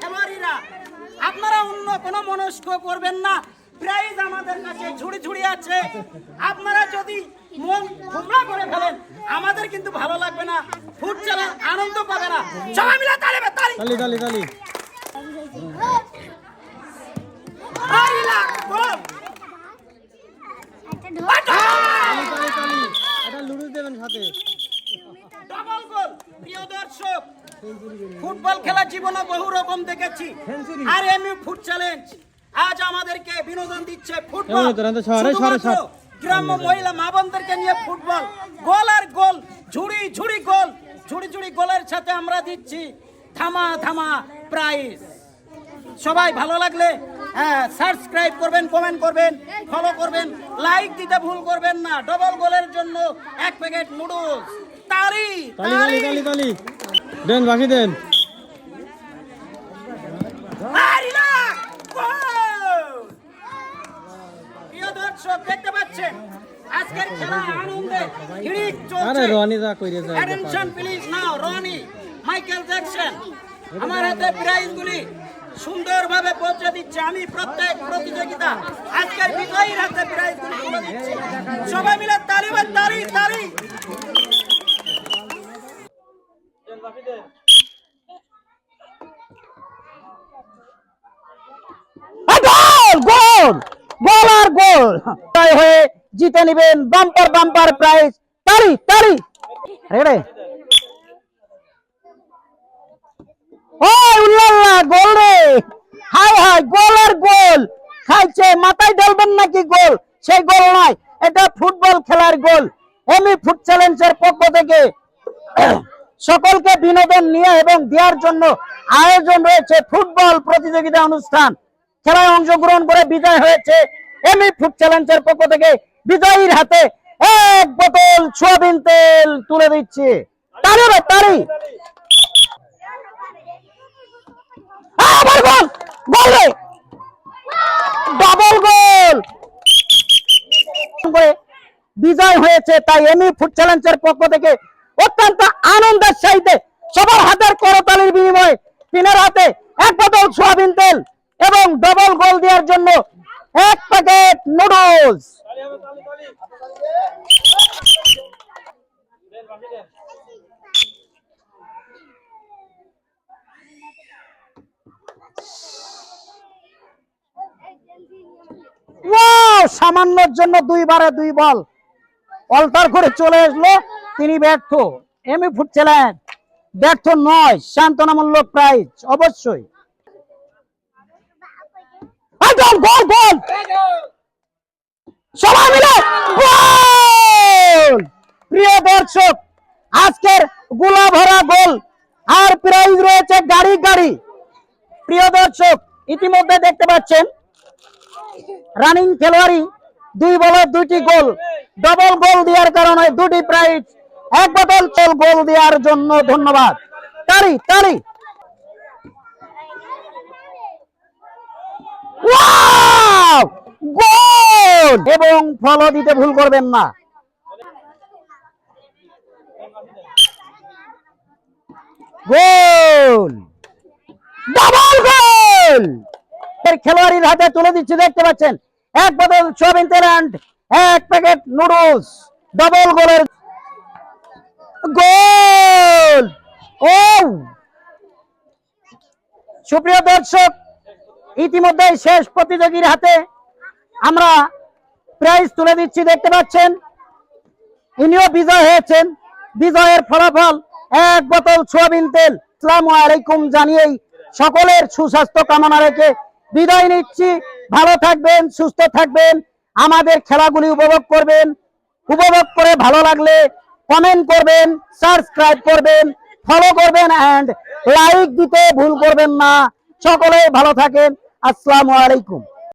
খেলোয়াড়িরা, আপনারা অন্য কোনো মনস্ক করবেন না। প্রাইজ আমাদের কাছে ঝুড়ি ঝুড়ি আছে। আপনারা যদি মন খুবলা করে ফেলেন, আমাদের কিন্তু ভালো আনন্দ পাবে সবাই মিলে তালি তালি। তালি তালি তালি। আইলা, গোল। তালি তালি তালি। এটা লুডু দেবেন সাথে। ডাবল গোল প্রিয় দর্শক। ফুটবল খেলা জীবনে বহু রকম দেখেছি। আর এমনি ফুট চ্যালেঞ্জ আজ আমাদেরকে বিনোদন দিচ্ছে ফুটবল। গ্রাম্য মহিলা মা বোনদেরকে নিয়ে ফুটবল। গোল আর গোল ঝুড়ি ঝুড়ি গোল। ঝুড়ি ঝুড়ি গোলের সাথে আমরা দিচ্ছি থামা থামা প্রাইজ সবাই ভালো লাগলে হ্যাঁ সাবস্ক্রাইব করবেন কমেন্ট করবেন ফলো করবেন লাইক দিতে ভুল করবেন না। ডবল গোলের জন্য এক প্যাকেট নুডলস তালি তালি তালি তালি। দেন বাকি দেন। দেখতে পাচ্ছেন আজকের খেলা আনন্দে হিড়িক আরে চলছে রনি যা কইরে যায় attention please now Roni Michael Jackson আমার হাতে প্রাইজগুলি সুন্দরভাবে পৌঁছে দিচ্ছে। আমি প্রত্যেক প্রতিযোগিতা আজকের বিজয়ীর হাতে প্রাইজগুলি তুলে দিচ্ছি। সবাই মিলে তালি বান তালি তালি। গোল গোল! গোল আর গোল হয়ে জিতে নেবেন বাম্পার বাম্পার প্রাইজ তালি তালি। রেডে ও উল্লাল্লাহ গোল রে। হাই হাই গোল আর গোল। খাইছে মাথায় ঢালবেন নাকি গোল? সেই গোল নয় এটা ফুটবল খেলার গোল। এমি ফুট চ্যালেঞ্জের পক্ষ থেকে সকলকে বিনোদন নিয়ে এবং দেওয়ার জন্য আয়োজন রয়েছে ফুটবল প্রতিযোগিতা অনুষ্ঠান। খেলায় অংশগ্রহণ করে বিজয় হয়েছে। এমি ফুড চ্যালেঞ্জের পক্ষ থেকে বিজয়ীর হাতে এক বোতল সোয়াবিন তেল তুলে দিচ্ছে। তারি রে তারি গোল গোল ডাবল গোল। বিজয় হয়েছে, তাই এমি ফুড চ্যালেঞ্জের পক্ষ থেকে অত্যন্ত আনন্দের সাহিত্যে সবার হাতের করতালির বিনিময়ে তিনের হাতে এক বোতল সোয়াবিন তেল এবং ডবল গোল দেওয়ার জন্য এক প্যাকেট ওয়াও সামান্যর জন্য দুইবারে দুই বল। অল্টার করে চলে আসলো, তিনি ব্যর্থ। এমনি ফুটছিলেন ব্যর্থ নয়, সান্ত্বনামূলক প্রাইজ অবশ্যই এই গোল গোল গোল সবাই মিলে গোল প্রিয় দর্শক আজকের গোলা ভরা গোল আর প্রাইজ রয়েছে গাড়ি গাড়ি। প্রিয় দর্শক, ইতিমধ্যে দেখতে পাচ্ছেন, রানিং খেলোয়াড়ি, দুই বলে দুইটি গোল ডবল গোল দেওয়ার কারণে দুটি প্রাইজ, এক বোতল চল গোল দেওয়ার জন্য ধন্যবাদ। তারি তারি! গোল! এবং ফলো দিতে ভুল করবেন না। গোল! Double goal! এর খেলোয়াড়ির হাতে তুলে দিচ্ছে, দেখতে পাচ্ছেন। এক বোতল সোয়াবিন তেল এক প্যাকেট নুডলস ডাবল গোলের গোল! ও! সুপ্রিয় দর্শক ইতিমধ্যে শেষ প্রতিযোগীর হাতে আমরা প্রাইজ তুলে দিচ্ছি, দেখতে পাচ্ছেন। ইনিও বিজয় হয়েছেন। বিজয়ের ফলাফল এক বোতল সোয়াবিন তেল। আসসালামু আলাইকুম জানিয়েই সকলের সুস্বাস্থ্য কামনা রেখে বিদায় নিচ্ছি। ভালো থাকবেন, সুস্থ থাকবেন। আমাদের খেলাগুলি উপভোগ করবেন। উপভোগ করে ভালো লাগলে কমেন্ট করবেন সাবস্ক্রাইব করবেন ফলো করবেন অ্যান্ড লাইক দিতে ভুল করবেন না। সকলে ভালো থাকেন। আসসালামু আলাইকুম।